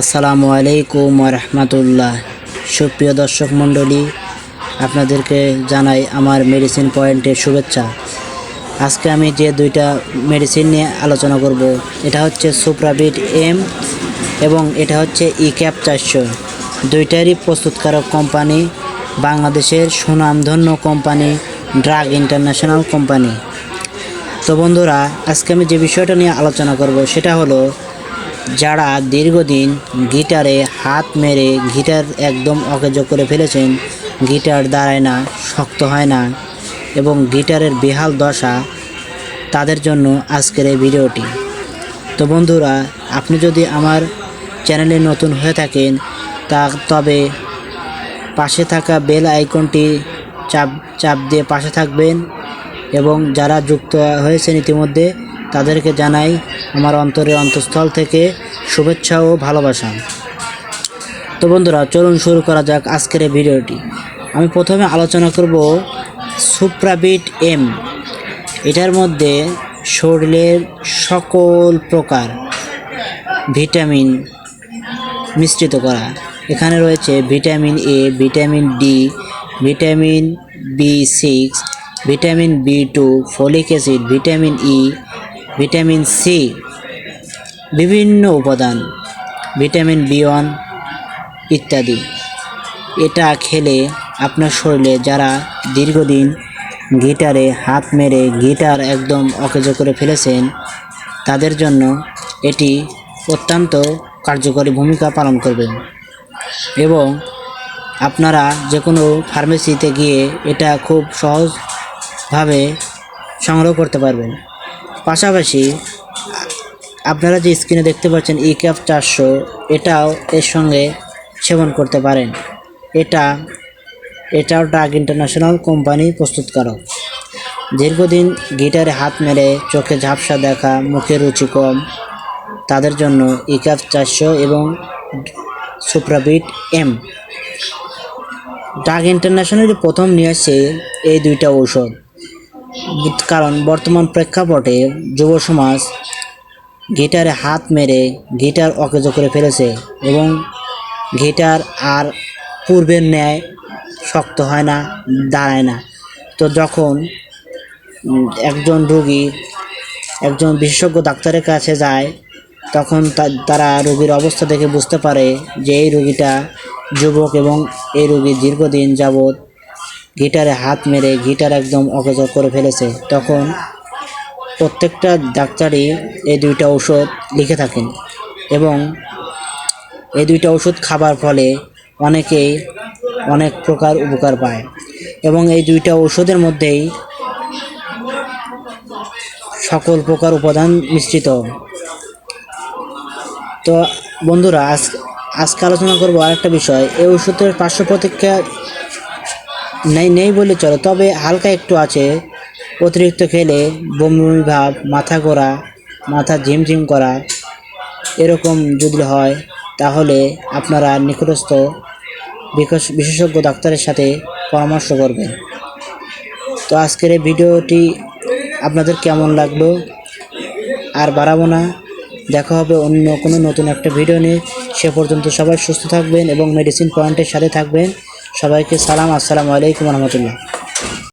আসসালামু আলাইকুম রহমতুল্লাহ সুপ্রিয় দর্শক মণ্ডলী, আপনাদেরকে জানাই আমার মেডিসিন পয়েন্টের শুভেচ্ছা। আজকে আমি যে দুইটা মেডিসিন নিয়ে আলোচনা করব, এটা হচ্ছে সুপ্রাবিট এম এবং এটা হচ্ছে ই ক্যাপ চারশো। দুইটারই প্রস্তুতকারক কোম্পানি বাংলাদেশের সুনামধন্য কোম্পানি ড্রাগ ইন্টারন্যাশনাল কোম্পানি তো বন্ধুরা, আজকে আমি যে বিষয়টা নিয়ে আলোচনা করব, সেটা হলো যারা দীর্ঘদিন গিটারে হাত মেরে গিটার একদম অকেজ করে ফেলেছেন, গিটার দাঁড়ায় না, শক্ত হয় না এবং গিটারের বেহাল দশা তাদের জন্য আজকের এই ভিডিওটি। তো বন্ধুরা, আপনি যদি আমার চ্যানেলে নতুন হয়ে থাকেন, তা তবে পাশে থাকা বেল আইকনটি চাপ চাপ দিয়ে পাশে থাকবেন এবং যারা যুক্ত হয়েছেন ইতিমধ্যে তাদেরকে জানাই আমার অন্তরে অন্তঃস্থল থেকে শুভেচ্ছা ও ভালোবাসা। তো বন্ধুরা, চলুন শুরু করা যাক আজকের এই ভিডিওটি। আমি প্রথমে আলোচনা করব সুপ্রাবিট এম। এটার মধ্যে শরীরের সকল প্রকার ভিটামিন মিশ্রিত করা। এখানে রয়েছে vitamin A, vitamin D, vitamin B six, vitamin B two, folic acid, vitamin E vitamin C বিভিন্ন উপাদান, ভিটামিন বি ওয়ান ইত্যাদি। এটা খেলে আপনার শরীরে যারা দীর্ঘদিন গিটারে হাত মেরে গিটার একদম অকেজো করে ফেলেছেন, তাদের জন্য এটি অত্যন্ত কার্যকরী ভূমিকা পালন করবে। এবং আপনারা যে কোনো ফার্মেসিতে গিয়ে এটা খুব সহজভাবে সংগ্রহ করতে পারবেন। পাশাপাশি আপনারা যে স্ক্রিনে দেখতে পাচ্ছেন ই ক্যাপ চারশো, এটাও এর সঙ্গে সেবন করতে পারেন। এটা, এটাও ড্রাগ ইন্টারন্যাশনাল কোম্পানি প্রস্তুতকারক দীর্ঘদিন গিটারে হাত মেরে চোখে ঝাপসা দেখা, মুখে রুচি কম, তাদের জন্য ই ক্যাপ চারশো এবং সুপ্রাবিট এম ড্রাগ ইন্টারন্যাশনাল প্রথম নিয়ে আসছে এই দুইটা ঔষধ। কারণ বর্তমান প্রেক্ষাপটে যুব সমাজ গিটারে হাত মেরে গিটার অকেজো করে ফেলেছে এবং গিটার আর পূর্বের ন্যায় শক্ত হয় না, দাঁড়ায় না। তো যখন একজন রোগী, একজন বিশেষজ্ঞ ডাক্তারের কাছে যায়, তখন তারা রোগীর অবস্থা দেখে বুঝতে পারে যে এই রোগীটা যুবক এবং এই রোগী দীর্ঘদিন যাবৎ গিটারে হাত মেরে গিটার একদম অকেজ করে ফেলেছে, তখন প্রত্যেকটা ডাক্তারই এই দুইটা ঔষধ লিখে থাকেন এবং এই দুইটা ওষুধ খাবার ফলে অনেকেই অনেক প্রকার উপকার পায় এবং এই দুইটা ঔষধের মধ্যেই সকল প্রকার উপাদান মিশ্রিত। তো বন্ধুরা, আজ আজকে আলোচনা করব আরেকটা বিষয়, এই ওষুধের পার্শ্ব প্রতিক্রিয়া নেই নেই বলে চলে। তবে হালকা একটু আছে। অতিরিক্ত খেলে বমি ভাব, মাথা ঘোরা, মাথা ঝিমঝিম করা, এরকম যদি হয়, তাহলে আপনারা নিকটস্থ বিশেষজ্ঞ ডাক্তারের সাথে পরামর্শ করবেন। তো আজকের এই ভিডিওটি আপনাদের কেমন লাগল? আর বাড়াবো না। দেখা হবে অন্য কোনো নতুন একটা ভিডিও নিয়ে। সে পর্যন্ত সবাই সুস্থ থাকবেন এবং মেডিসিন পয়েন্টের সাথে থাকবেন। সবাইকে সালাম আসসালামু আলাইকুম রহমতুল্লাহ।